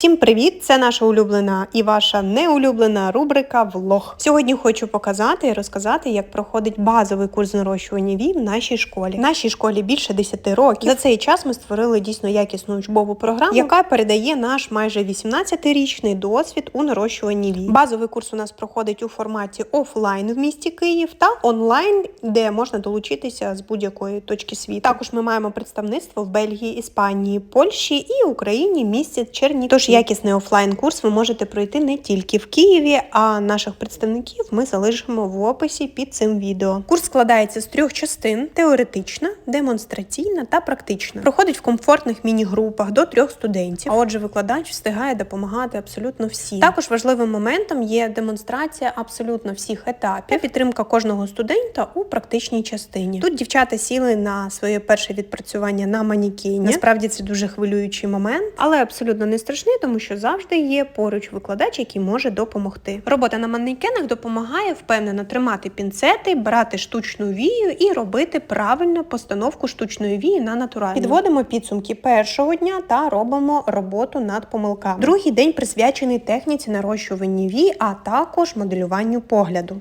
Всім привіт! Це наша улюблена і ваша неулюблена рубрика Влог. Сьогодні хочу показати і розказати, як проходить базовий курс нарощування вій в нашій школі. В нашій школі більше 10 років. За цей час ми створили дійсно якісну учбову програму, яка передає наш майже 18-річний досвід у нарощуванні вій. Базовий курс у нас проходить у форматі офлайн в місті Київ та онлайн, де можна долучитися з будь-якої точки світу. Також ми маємо представництво в Бельгії, Іспанії, Польщі і Україні місті Чернігів. Тож якісний офлайн курс ви можете пройти не тільки в Києві, а наших представників ми залишимо в описі під цим відео. Курс складається з трьох частин: теоретична, демонстраційна та практична. Проходить в комфортних міні-групах до трьох студентів. А отже, викладач встигає допомагати абсолютно всім. Також важливим моментом є демонстрація абсолютно всіх етапів та підтримка кожного студента у практичній частині. Тут дівчата сіли на своє перше відпрацювання на манікені. Насправді це дуже хвилюючий момент, але абсолютно не страшний, тому що завжди є поруч викладач, який може допомогти. Робота на манекенах допомагає впевнено тримати пінцети, брати штучну вію і робити правильну постановку штучної вії на натуральну. Підводимо підсумки першого дня та робимо роботу над помилками. Другий день присвячений техніці нарощування вій, а також моделюванню погляду.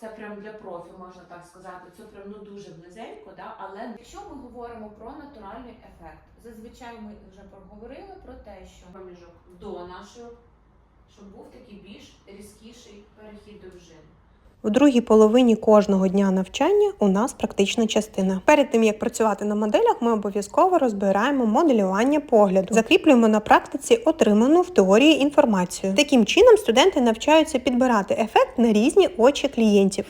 Це прям для профі, можна так сказати. Це прям ну дуже близенько, да? але якщо ми говоримо про натуральний ефект, зазвичай ми вже проговорили про те, що проміжок до нашого, щоб був такий більш різкіший перехід. У другій половині кожного дня навчання у нас практична частина. Перед тим як працювати на моделях, ми обов'язково розбираємо моделювання погляду, закріплюємо на практиці отриману в теорії інформацію. Таким чином студенти навчаються підбирати ефект на різні очі клієнтів.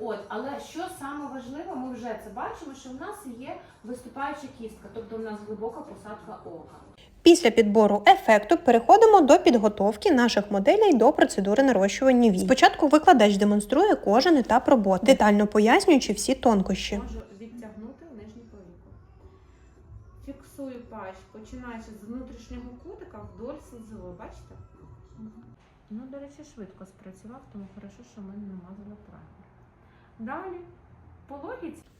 От, але що саме важливо, ми вже це бачимо, що в нас є виступаюча кістка, тобто в нас глибока посадка ока. Після підбору ефекту переходимо до підготовки наших моделей до процедури нарощування вій. Спочатку викладач демонструє кожен етап роботи, детально пояснюючи всі тонкощі. Можу відтягнути нижню повіку. Фіксую пащ, починаючи з внутрішнього кутика вдоль сизової. Бачите? Ну, до речі, швидко спрацював, тому хорошо, що ми не намазали правильно. Далі,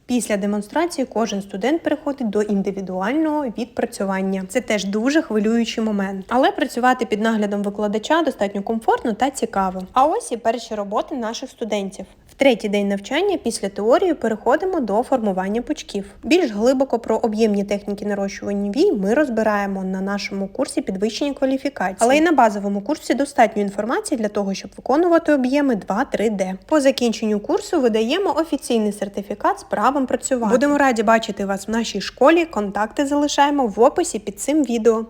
Після демонстрації кожен студент переходить до індивідуального відпрацювання. Це теж дуже хвилюючий момент. Але працювати під наглядом викладача достатньо комфортно та цікаво. А ось і перші роботи наших студентів. В третій день навчання після теорії переходимо до формування пучків. Більш глибоко про об'ємні техніки нарощування вій ми розбираємо на нашому курсі підвищення кваліфікації. Але і на базовому курсі достатньо інформації для того, щоб виконувати об'єми 2-3D. По закінченню курсу видаємо офіційний сертифікат з правом працювати. Будемо раді бачити вас в нашій школі. Контакти залишаємо в описі під цим відео.